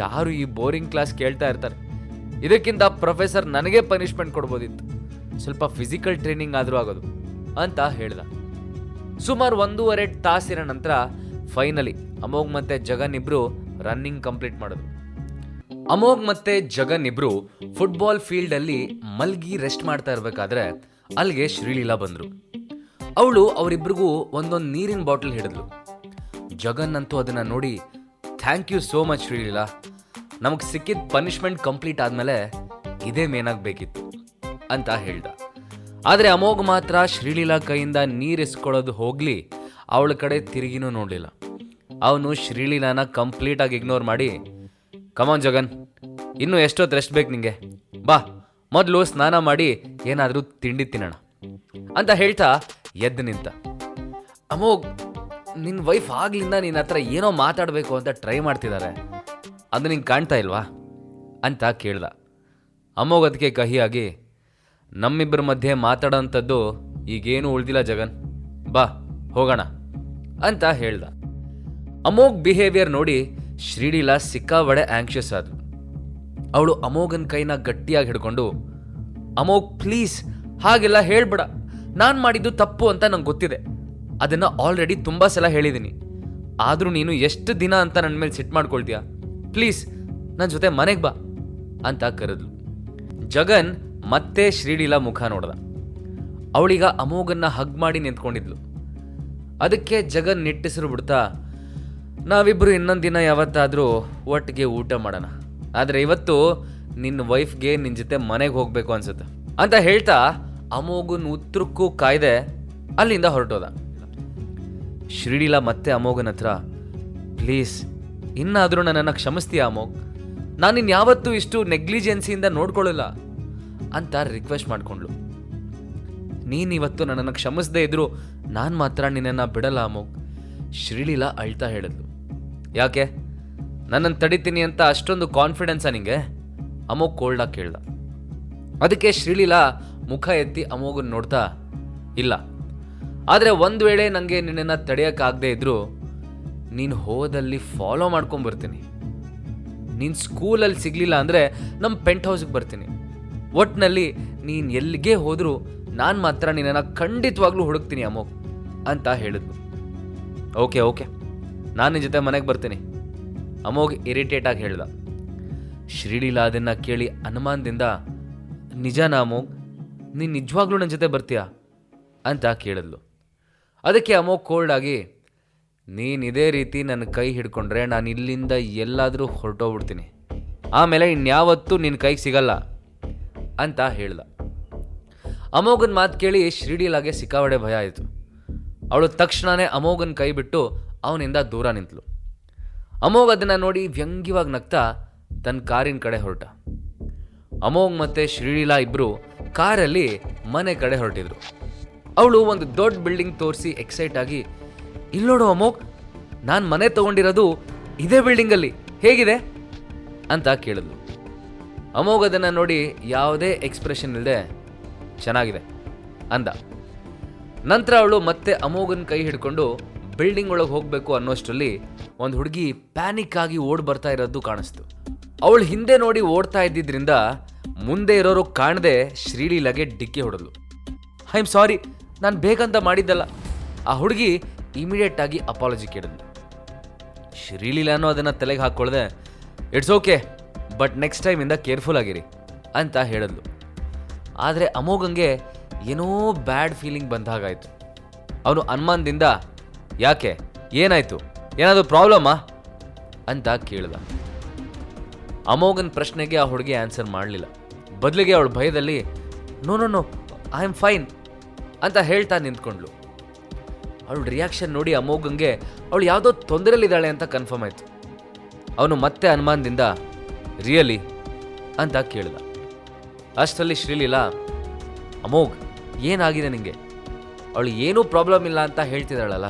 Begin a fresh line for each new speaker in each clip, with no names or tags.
ಯಾರು ಈ boring class ಕೇಳ್ತಾ ಇರ್ತಾರೆ. ಇದಕ್ಕಿಂತ ಪ್ರೊಫೆಸರ್ ನನಗೆ ಪನಿಷ್ಮೆಂಟ್ ಕೊಡ್ಬೋದಿತ್ತು. ಸ್ವಲ್ಪ ಫಿಸಿಕಲ್ ಟ್ರೈನಿಂಗ್ ಆದರೂ ಆಗೋದು ಅಂತ ಹೇಳ್ದ. ಸುಮಾರು ಒಂದೂವರೆ ತಾಸಿನ ನಂತರ ಫೈನಲಿ ಅಮೋಘ್ ಮತ್ತೆ ಜಗನ್ ಇಬ್ರು ರನ್ನಿಂಗ್ ಕಂಪ್ಲೀಟ್ ಮಾಡೋದು. ಅಮೋಘ್ ಮತ್ತೆ ಜಗನ್ ಇಬ್ರು ಫುಟ್ಬಾಲ್ ಫೀಲ್ಡ್ ಅಲ್ಲಿ ಮಲ್ಗಿ ರೆಸ್ಟ್ ಮಾಡ್ತಾ ಇರ್ಬೇಕಾದ್ರೆ ಅಲ್ಲಿಗೆ ಶ್ರೀಲೀಲಾ ಬಂದರು. ಅವಳು ಅವರಿಬ್ರಿಗೂ ಒಂದೊಂದು ನೀರಿನ ಬಾಟಲ್ ಹಿಡಿದ್ಲು. ಜಗನ್ ಅಂತೂ ಅದನ್ನ ನೋಡಿ thank you so much Sreeleela. ನಮಗೆ ಸಿಕ್ಕಿದ ಪನಿಷ್ಮೆಂಟ್ ಕಂಪ್ಲೀಟ್ ಆದಮೇಲೆ ಇದೇ ಮೇನಾಗಬೇಕಿತ್ತು ಅಂತ ಹೇಳ್ದ. ಆದರೆ ಅಮೋಘ್ ಮಾತ್ರ ಶ್ರೀಲೀಲಾ ಕೈಯಿಂದ ನೀರಿಸ್ಕೊಳ್ಳೋದು ಹೋಗ್ಲಿ, ಅವಳ ಕಡೆ ತಿರುಗಿನೂ ನೋಡಲಿಲ್ಲ. ಅವನು ಶ್ರೀಲೀಲಾನ ಕಂಪ್ಲೀಟಾಗಿ ಇಗ್ನೋರ್ ಮಾಡಿ ಕಮಾನ್ ಜಗನ್, ಇನ್ನು ಎಷ್ಟೊತ್ತು ರೆಸ್ಟ್ ಬೇಕು ನಿಂಗೆ? ಬಾ, ಮೊದಲು ಸ್ನಾನ ಮಾಡಿ ಏನಾದರೂ ತಿಂಡಿ ತಿನ್ನೋಣ. ಅಂತ ಹೇಳ್ತಾ ಎದ್ದು ನಿಂತ. ಅಮೋಘ್ ನಿನ್ನ ವೈಫ್ ಆಗ್ಲಿಂದ ನಿನ್ನ ಹತ್ರ ಏನೋ ಮಾತಾಡಬೇಕು ಅಂತ ಟ್ರೈ ಮಾಡ್ತಿದ್ದಾರೆ ಅದು ನಿಂಗೆ ಕಾಣ್ತಾ ಇಲ್ವಾ? ಅಂತ ಕೇಳ್ದ. ಅಮೋಘ್ ಅದಕ್ಕೆ ಕಹಿಯಾಗಿ, ನಮ್ಮಿಬ್ಬರ ಮಧ್ಯೆ ಮಾತಾಡೋಂಥದ್ದು ಈಗೇನು ಉಳ್ದಿಲ್ಲ ಜಗನ್. ಬಾ, ಹೋಗೋಣ, ಅಂತ ಹೇಳ್ದ. ಅಮೋಘ್ ಬಿಹೇವಿಯರ್ ನೋಡಿ ಶ್ರೀಲೀಲಾ ಸಿಕ್ಕಾಬಡೆ ಆಂಕ್ಷಿಯಸ್ ಆದ್ಲು. ಅವಳು ಅಮೋಘನ ಕೈನ ಗಟ್ಟಿಯಾಗಿ ಹಿಡ್ಕೊಂಡು, ಅಮೋಘ್ ಪ್ಲೀಸ್ ಹಾಗೆಲ್ಲ ಹೇಳ್ಬೇಡ. ನಾನು ಮಾಡಿದ್ದು ತಪ್ಪು ಅಂತ ನಂಗೆ ಗೊತ್ತಿದೆ. ಅದನ್ನು ಆಲ್ರೆಡಿ ತುಂಬ ಸಲ ಹೇಳಿದ್ದೀನಿ ಆದರೂ ನೀನು ಎಷ್ಟು ದಿನ ಅಂತ ನನ್ನ ಮೇಲೆ ಸಿಟ್ಟು ಮಾಡ್ಕೊಳ್ತೀಯ? ಪ್ಲೀಸ್ ನನ್ನ ಜೊತೆ ಮನೆಗೆ ಬಾ ಅಂತ ಕರೆದ್ಲು. ಜಗನ್ ಮತ್ತೆ ಶ್ರೀಲೀಲಾ ಮುಖ ನೋಡ್ದ. ಅವಳೀಗ ಅಮೋಘನ್ನ ಹಗ್ ಮಾಡಿ ನಿಂತ್ಕೊಂಡಿದ್ಲು. ಅದಕ್ಕೆ ಜಗನ್ ನಿಟ್ಟಿಸಿರು ಬಿಡ್ತಾ ನಾವಿಬ್ಬರು ಇನ್ನೊಂದು ದಿನ ಯಾವತ್ತಾದರೂ ಒಟ್ಟಿಗೆ ಊಟ ಮಾಡೋಣ. ಆದರೆ ಇವತ್ತು ನಿನ್ನ ವೈಫ್ಗೆ ನಿನ್ನ ಜೊತೆ ಮನೆಗೆ ಹೋಗಬೇಕು ಅನ್ಸುತ್ತೆ. ಅಂತ ಹೇಳ್ತಾ ಅಮೋಘನ್ ಉತ್ತರಕ್ಕೂ ಕಾಯ್ದೆ ಅಲ್ಲಿಂದ ಹೊರಟೋದ. ಶ್ರೀಲೀಲಾ ಮತ್ತೆ ಅಮೋಘನ ಹತ್ರ, ಪ್ಲೀಸ್ ಇನ್ನಾದರೂ ನನ್ನನ್ನು ಕ್ಷಮಿಸ್ತೀಯ ಅಮೋಗ್ ನಾನು ಇನ್ಯಾವತ್ತೂ ಇಷ್ಟು ನೆಗ್ಲಿಜೆನ್ಸಿಯಿಂದ ನೋಡ್ಕೊಳ್ಳಲ್ಲ ಅಂತ ರಿಕ್ವೆಸ್ಟ್ ಮಾಡಿಕೊಂಡ್ಳು. ನೀನಿವತ್ತು ನನ್ನನ್ನು ಕ್ಷಮಿಸದೇ ಇದ್ದರೂ ನಾನು ಮಾತ್ರ ನಿನ್ನನ್ನು ಬಿಡಲ್ಲ ಅಮೋಗ್ ಶ್ರೀಲೀಲಾ ಅಳ್ತಾ ಹೇಳಿದ್ಲು. ಯಾಕೆ? ನನ್ನನ್ನು ತಡಿತೀನಿ ಅಂತ ಅಷ್ಟೊಂದು ಕಾನ್ಫಿಡೆನ್ಸಾ ನಿಂಗೆ? ಅಮೋಗ್ ಕೋಲ್ಡಾಗಿ ಕೇಳ್ದ. ಅದಕ್ಕೆ ಶ್ರೀಲೀಲಾ ಮುಖ ಎತ್ತಿ ಅಮೋಘನ್ ನೋಡ್ತಾ, ಇಲ್ಲ. ಆದರೆ ಒಂದು ವೇಳೆ ನನಗೆ ನಿನ್ನನ್ನು ತಡೆಯೋಕ್ಕಾಗದೇ ಇದ್ರು ನೀನು ಹೋದಲ್ಲಿ ಫಾಲೋ ಮಾಡ್ಕೊಂಬರ್ತೀನಿ ನೀನು ಸ್ಕೂಲಲ್ಲಿ ಸಿಗಲಿಲ್ಲ ಅಂದರೆ ನಮ್ಮ ಪೆಂಟ್ ಹೌಸ್ಗೆ ಬರ್ತೀನಿ. ಒಟ್ಟಿನಲ್ಲಿ ನೀನು ಎಲ್ಲಿಗೆ ಹೋದರೂ ನಾನು ಮಾತ್ರ ನಿನ್ನನ್ನು ಖಂಡಿತವಾಗ್ಲೂ ಹುಡುಕ್ತೀನಿ ಅಮೋಘ್ ಅಂತ ಹೇಳಿದ್ನು ಓಕೆ ಓಕೆ ನಾನು ನಿನ್ನ ಜೊತೆ ಮನೆಗೆ ಬರ್ತೀನಿ. ಅಮೋಗ್ ಇರಿಟೇಟ್ ಆಗಿ ಹೇಳ್ದ. ಶ್ರೀಲೀಲಾ ಅದನ್ನು ಕೇಳಿ ಅನುಮಾನದಿಂದ, ನಿಜನಾ ಅಮೋಗ್ ನೀನು ನಿಜವಾಗ್ಲೂ ನನ್ನ ಜೊತೆ ಬರ್ತೀಯಾ? ಅಂತ ಕೇಳಿದ್ಲು. ಅದಕ್ಕೆ ಅಮೋಗ್ ಕೋಲ್ಡ್ ಆಗಿ ನೀನು ಇದೇ ರೀತಿ ನನ್ನ ಕೈ ಹಿಡ್ಕೊಂಡ್ರೆ ನಾನು ಇಲ್ಲಿಂದ ಎಲ್ಲಾದರೂ ಹೊರಟೋಗ್ಬಿಡ್ತೀನಿ. ಆಮೇಲೆ ಇನ್ಯಾವತ್ತೂ ನಿನ್ನ ಕೈಗೆ ಸಿಗಲ್ಲ ಅಂತ ಹೇಳ್ದ. ಅಮೋಘನ್ ಮಾತು ಕೇಳಿ ಶ್ರೀಡೀಲಾಗೆ ಸಿಕ್ಕಾವಡೆ ಭಯ ಆಯಿತು. ಅವಳು ತಕ್ಷಣವೇ ಅಮೋಘನ್ ಕೈ ಬಿಟ್ಟು ಅವನಿಂದ ದೂರ ನಿಂತಳು ಅಮೋಘ್ ಅದನ್ನು ನೋಡಿ ವ್ಯಂಗ್ಯವಾಗಿ ನಗ್ತಾ ತನ್ನ ಕಾರಿನ ಕಡೆ ಹೊರಟ. ಅಮೋಘ್ ಮತ್ತು ಶ್ರೀಡಿಲಾ ಇಬ್ಬರು ಕಾರಲ್ಲಿ ಮನೆ ಕಡೆ ಹೊರಟಿದ್ರು. ಅವಳು ಒಂದು ದೊಡ್ಡ ಬಿಲ್ಡಿಂಗ್ ತೋರಿಸಿ ಎಕ್ಸೈಟ್ ಆಗಿ ಇಲ್ಲೋಡು ಅಮೋಕ್ ನಾನು ಮನೆ ತಗೊಂಡಿರೋದು ಇದೇ ಬಿಲ್ಡಿಂಗಲ್ಲಿ ಹೇಗಿದೆ? ಅಂತ ಕೇಳಿದ್ಲು. ಅಮೋಘ್ ಅದನ್ನು ನೋಡಿ ಯಾವುದೇ ಎಕ್ಸ್ಪ್ರೆಷನ್ ಇಲ್ಲದೆ ಚೆನ್ನಾಗಿದೆ ಅಂದ. ನಂತರ ಅವಳು ಮತ್ತೆ ಅಮೋಘನ ಕೈ ಹಿಡ್ಕೊಂಡು ಬಿಲ್ಡಿಂಗ್ ಒಳಗೆ ಹೋಗಬೇಕು ಅನ್ನೋಷ್ಟರಲ್ಲಿ ಒಂದು ಹುಡುಗಿ ಪ್ಯಾನಿಕ್ ಆಗಿ ಓಡ್ ಬರ್ತಾ ಇರೋದು ಕಾಣಿಸ್ತು. ಅವಳು ಹಿಂದೆ ನೋಡಿ ಓಡ್ತಾ ಇದ್ದಿದ್ರಿಂದ ಮುಂದೆ ಇರೋರು ಕಾಣದೆ ಶ್ರೀಲೀಲಾಗೆ ಡಿಕ್ಕಿ ಹೊಡೆದ್ಲು. ಐ ಆಮ್ ಸಾರಿ ನಾನು ಬೇಗಂತ ಮಾಡಿದ್ದಲ್ಲ. ಆ ಹುಡುಗಿ ಇಮಿಡಿಯೇಟ್ ಆಗಿ ಅಪಾಲಜಿ ಕೇಳಿದ್ಲು. ಶ್ರೀಲೀಲಾನು ಅದನ್ನು ತಲೆಗೆ ಹಾಕ್ಕೊಳ್ದೆ ಇಟ್ಸ್ ಓಕೆ ಬಟ್ ನೆಕ್ಸ್ಟ್ ಟೈಮಿಂದ ಕೇರ್ಫುಲ್ ಆಗಿರಿ, ಅಂತ ಹೇಳಿದ್ಲು. ಆದರೆ ಅಮೋಘಂಗೆ ಏನೋ ಬ್ಯಾಡ್ ಫೀಲಿಂಗ್ ಬಂದ ಹಾಗಾಯಿತು. ಅವನು ಅನುಮಾನದಿಂದ, ಯಾಕೆ? ಏನಾಯಿತು? ಏನಾದರೂ ಪ್ರಾಬ್ಲಮ್ಮಾ ಅಂತ ಕೇಳಿದ. ಅಮೋಘನ್ ಪ್ರಶ್ನೆಗೆ ಆ ಹುಡುಗಿ ಆನ್ಸರ್ ಮಾಡಲಿಲ್ಲ. ಬದಲಿಗೆ ಅವಳು ಭಯದಲ್ಲಿ no no no I am fine ಅಂತ ಹೇಳ್ತಾ ನಿಂತ್ಕೊಂಡ್ಲು ಅವಳ ರಿಯಾಕ್ಷನ್ ನೋಡಿ ಅಮೋಘಂಗೆ ಅವಳು ಯಾವುದೋ ತೊಂದರೆಯಲ್ಲಿದ್ದಾಳೆ ಅಂತ ಕನ್ಫರ್ಮ್ ಆಯಿತು. ಅವನು ಮತ್ತೆ ಅನುಮಾನದಿಂದ ರಿಯಲಿ ಅಂತ ಕೇಳಿದ. ಅಷ್ಟರಲ್ಲಿ ಶ್ರೀಲೀಲಾ, ಅಮೋಘ್, ಏನಾಗಿದೆ ನಿಂಗೆ? ಅವಳು ಏನೂ ಪ್ರಾಬ್ಲಮ್ ಇಲ್ಲ ಅಂತ ಹೇಳ್ತಿದ್ದಾಳಲ್ಲ.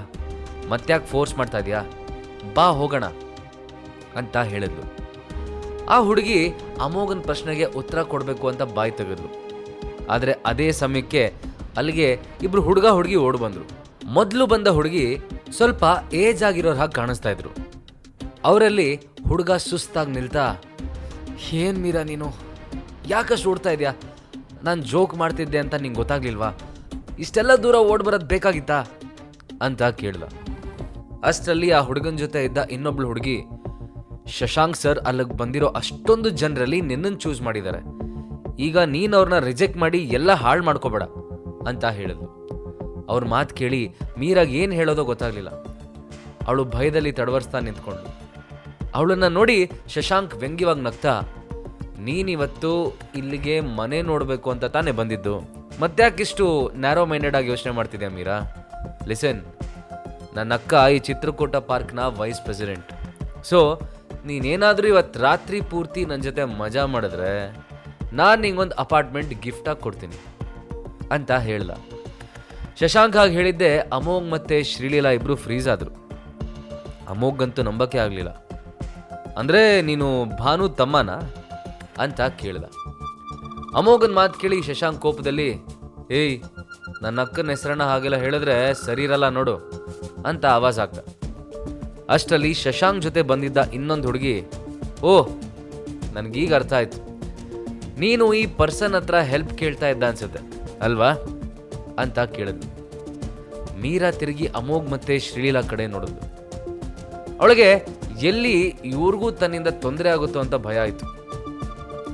ಮತ್ತ್ಯಾಕೆ ಫೋರ್ಸ್ ಮಾಡ್ತಾ ಇದೆಯಾ? ಬಾ, ಹೋಗೋಣ, ಅಂತ ಹೇಳಿದ್ಲು. ಆ ಹುಡುಗಿ ಅಮೋಘನ ಪ್ರಶ್ನೆಗೆ ಉತ್ತರ ಕೊಡಬೇಕು ಅಂತ ಬಾಯಿ ತೆಗೆದ್ಲು. ಆದರೆ ಅದೇ ಸಮಯಕ್ಕೆ ಅಲ್ಲಿಗೆ ಇಬ್ಬರು ಹುಡುಗ ಹುಡುಗಿ ಓಡಿ ಬಂದ್ರು. ಮೊದಲು ಬಂದ ಹುಡುಗಿ ಸ್ವಲ್ಪ ಏಜ್ ಆಗಿರೋರ್ ಹಾಗೆ ಕಾಣಿಸ್ತಾ ಇದ್ರು. ಅವರಲ್ಲಿ ಹುಡುಗ ಸುಸ್ತಾಗಿ ನಿಲ್ತಾ, ಏನ್ ಮೀರಾ ನೀನು? ಯಾಕಷ್ಟು ಓಡ್ತಾ ಇದೆಯಾ? ನಾನು ಜೋಕ್ ಮಾಡ್ತಿದ್ದೆ ಅಂತ ನಿಂಗೆ ಗೊತ್ತಾಗ್ಲಿಲ್ವಾ? ಇಷ್ಟೆಲ್ಲ ದೂರ ಓಡ್ ಬರೋದು ಬೇಕಾಗಿತ್ತಾ? ಅಂತ ಕೇಳ್ದ. ಅಷ್ಟರಲ್ಲಿ ಆ ಹುಡುಗನ ಜೊತೆ ಇದ್ದ ಇನ್ನೊಬ್ಳು ಹುಡುಗಿ, ಶಶಾಂಕ್ ಸರ್, ಅಲ್ಲಿಗೆ ಬಂದಿರೋ ಅಷ್ಟೊಂದು ಜನರಲ್ಲಿ ನಿನ್ನನ್ನು ಚೂಸ್ ಮಾಡಿದ್ದಾರೆ ಈಗ ನೀನು ಅವ್ರನ್ನ ರಿಜೆಕ್ಟ್ ಮಾಡಿ ಎಲ್ಲ ಹಾಳು ಮಾಡ್ಕೋಬೇಡ, ಅಂತ ಹೇಳಿದ್ಲು. ಅವ್ರ ಮಾತು ಕೇಳಿ ಮೀರಾಗಿ ಏನು ಹೇಳೋದೋ ಗೊತ್ತಾಗ್ಲಿಲ್ಲ. ಅವಳು ಭಯದಲ್ಲಿ ತಡವರ್ಸ್ತಾ ನಿಂತ್ಕೊಂಡು ಅವಳನ್ನು ನೋಡಿ ಶಶಾಂಕ್ ವ್ಯಂಗ್ಯವಾಗಿ ನಗ್ತಾ, ನೀನಿವತ್ತು ಇಲ್ಲಿಗೆ ಮನೆ ನೋಡಬೇಕು ಅಂತ ತಾನೇ ಬಂದಿದ್ದು. ಮತ್ತ್ಯಾಕಿಷ್ಟು ನ್ಯಾರೋ ಮೈಂಡೆಡ್ ಆಗಿ ಯೋಚನೆ ಮಾಡ್ತಿದ್ಯಾ ಮೀರಾ? ಲಿಸನ್, ನನ್ನ ಅಕ್ಕ ಈ ಚಿತ್ರಕೂಟ ಪಾರ್ಕ್ನ ವೈಸ್ ಪ್ರೆಸಿಡೆಂಟ್. ಸೊ, ನೀನೇನಾದರೂ ಇವತ್ತು ರಾತ್ರಿ ಪೂರ್ತಿ ನನ್ನ ಜೊತೆ ಮಜಾ ಮಾಡಿದ್ರೆ ನಾನು ನಿಂಗೊಂದು ಅಪಾರ್ಟ್ಮೆಂಟ್ ಗಿಫ್ಟಾಗಿ ಕೊಡ್ತೀನಿ. ಅಂತ ಹೇಳ್ದ. ಶಶಾಂಕ್ ಹಾಗೆ ಹೇಳಿದ್ದೆ, ಅಮೋಘ್ ಮತ್ತೆ ಶ್ರೀಲೀಲಾ ಇಬ್ಬರು ಫ್ರೀಸ್ ಆದ್ರು. ಅಮೋಘ್ಗಂತೂ ನಂಬಕ್ಕೆ ಆಗಲಿಲ್ಲ. ಅಂದ್ರೆ ನೀನು ಭಾನು ತಮ್ಮನ ಅಂತ ಕೇಳಿದ. ಅಮೋಘನ್ ಮಾತು ಕೇಳಿ ಶಶಾಂಕ್ ಕೋಪದಲ್ಲಿ, ಏಯ್ ನನ್ನ ಅಕ್ಕನ ಹೆಸರನ್ನ ಹಾಗೆಲ್ಲ ಹೇಳಿದ್ರೆ ಸರಿರಲ್ಲ ನೋಡು ಅಂತ ಆವಾಜ್ ಆಗ್ತ ಅಷ್ಟರಲ್ಲಿ ಶಶಾಂಕ್ ಜೊತೆ ಬಂದಿದ್ದ ಇನ್ನೊಂದು ಹುಡುಗಿ, ಓ, ನನಗೀಗ ಅರ್ಥ ಆಯ್ತು. ನೀನು ಈ ಪರ್ಸನ್ ಹತ್ರ ಹೆಲ್ಪ್ ಕೇಳ್ತಾ ಇದ್ದ ಅನ್ಸುತ್ತೆ, ಅಲ್ವಾ? ಅಂತ ಕೇಳಿದ್ಲು. ಮೀರಾ ತಿರುಗಿ ಅಮೋಘ್ ಮತ್ತೆ ಶ್ರೀಲೀಲಾ ಕಡೆ ನೋಡಿದ್ಲು. ಅವಳಿಗೆ ಎಲ್ಲಿ ಇವ್ರಿಗೂ ತನ್ನಿಂದ ತೊಂದರೆ ಆಗುತ್ತೋ ಅಂತ ಭಯ ಆಯಿತು.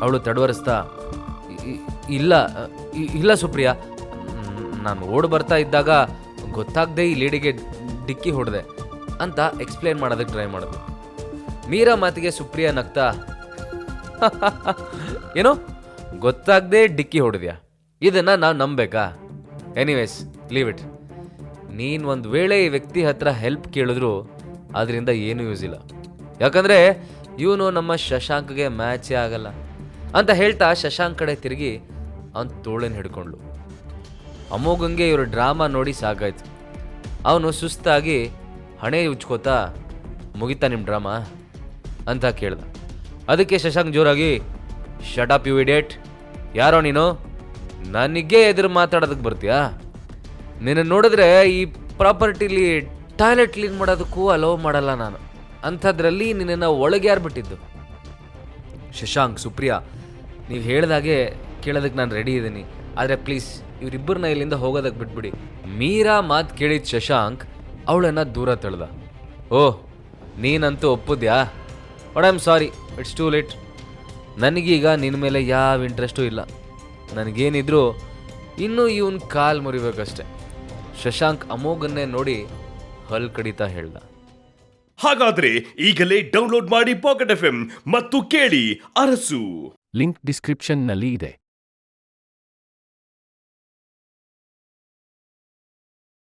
ಅವಳು ತಡವರಿಸ್ತಾ, "ಇ- ಇ- ಇಲ್ಲ ಇಲ್ಲ ಸುಪ್ರಿಯಾ, ನಾನು ಓಡ್ ಬರ್ತಾ ಇದ್ದಾಗ ಗೊತ್ತಾಗದೆ ಈ ಲೇಡಿಗೆ ಡಿಕ್ಕಿ ಹೊಡೆದೆ ಅಂತ ಎಕ್ಸ್ಪ್ಲೇನ್ ಮಾಡೋದಕ್ಕೆ ಟ್ರೈ ಮಾಡಿದ್ಲು. ಮೀರಾ ಮಾತಿಗೆ ಸುಪ್ರಿಯಾ ನಗ್ತಾ ಏನೋ ಗೊತ್ತಾಗದೆ ಡಿಕ್ಕಿ ಹೊಡೆದ್ಯಾ? ಇದನ್ನು ನಾವು ನಂಬೇಕಾ ಎನಿವೇಸ್ ಲೀವ್ ಇಟ್ ನೀನು ಒಂದು ವೇಳೆ ಈ ವ್ಯಕ್ತಿ ಹತ್ರ ಹೆಲ್ಪ್ ಕೇಳಿದ್ರು, ಅದರಿಂದ ಏನೂ ಯೂಸ್ ಇಲ್ಲ. ಯಾಕಂದರೆ ಇವನು ನಮ್ಮ ಶಶಾಂಕ್ಗೆ ಮ್ಯಾಚೇ ಆಗಲ್ಲ. ಅಂತ ಹೇಳ್ತಾ ಶಶಾಂಕ್ ಕಡೆ ತಿರುಗಿ ಅವನ ತೋಳನ್ನು ಹಿಡ್ಕೊಂಡ್ಳು ಅಮೋಘಂಗೆ ಇವರು ಡ್ರಾಮಾ ನೋಡಿ ಸಾಕಾಯ್ತು. ಅವನು ಸುಸ್ತಾಗಿ, ಹಣೆ ಉಚ್ಕೋತಾ ಮುಗಿತಾ ನಿಮ್ಮ ಡ್ರಾಮಾ ಅಂತ ಕೇಳ್ದ. ಅದಕ್ಕೆ ಶಶಾಂಕ್ ಜೋರಾಗಿ ಶಟ್ ಅಪ್ ಯು ಇಡೇಟ್ ಯಾರೋ ನೀನು? ನನಗೆ ಎದುರು ಮಾತಾಡೋದಕ್ಕೆ ಬರ್ತೀಯಾ? ನಿನ್ನ ನೋಡಿದ್ರೆ ಈ ಪ್ರಾಪರ್ಟಿಲಿ ಟಾಯ್ಲೆಟ್ ಕ್ಲೀನ್ ಮಾಡೋದಕ್ಕೂ ಅಲೋ ಮಾಡಲ್ಲ ನಾನು. ಅಂಥದ್ರಲ್ಲಿ ನಿನ್ನನ್ನು ಒಳಗೆ ಯಾರು ಬಿಟ್ಟಿದ್ದು? ಶಶಾಂಕ್, ಸುಪ್ರಿಯಾ, ನೀವು ಹೇಳ್ದಾಗೆ ಕೇಳೋದಕ್ಕೆ ನಾನು ರೆಡಿ ಇದ್ದೀನಿ ಆದರೆ ಪ್ಲೀಸ್ ಇವರಿಬ್ಬರನ್ನ ಇಲ್ಲಿಂದ ಹೋಗೋದಕ್ಕೆ ಬಿಟ್ಬಿಡಿ. ಮೀರಾ ಮಾತು ಕೇಳಿದ ಶಶಾಂಕ್ ಅವಳನ್ನು ದೂರ ತಳ್ದ. ಓಹ್ ನೀನಂತೂ ಒಪ್ಪುದ್ಯಾ? But I am sorry it's too late ನನಗೀಗ ನಿನ್ನ ಮೇಲೆ ಯಾವ ಇಂಟ್ರೆಸ್ಟೂ ಇಲ್ಲ. ನನಗೇನಿದ್ರು ಇನ್ನೂ ಇವನ್ ಕಾಲು ಮುರಿಬೇಕಷ್ಟೆ. ಶಶಾಂಕ್ ಅಮೋಘನ್ನೇ ನೋಡಿ ಹಲ್ ಕಡಿತಾ ಹೇಳ್ದ.
ಹಾಗಾದ್ರೆ ಈಗಲೇ ಡೌನ್ಲೋಡ್ ಮಾಡಿ ಪಾಕೆಟ್ ಎಫ್ ಮತ್ತು ಕೇಳಿ ಅರಸು.
ಲಿಂಕ್ ಡಿಸ್ಕ್ರಿಪ್ಷನ್ನಲ್ಲಿ ಇದೆ.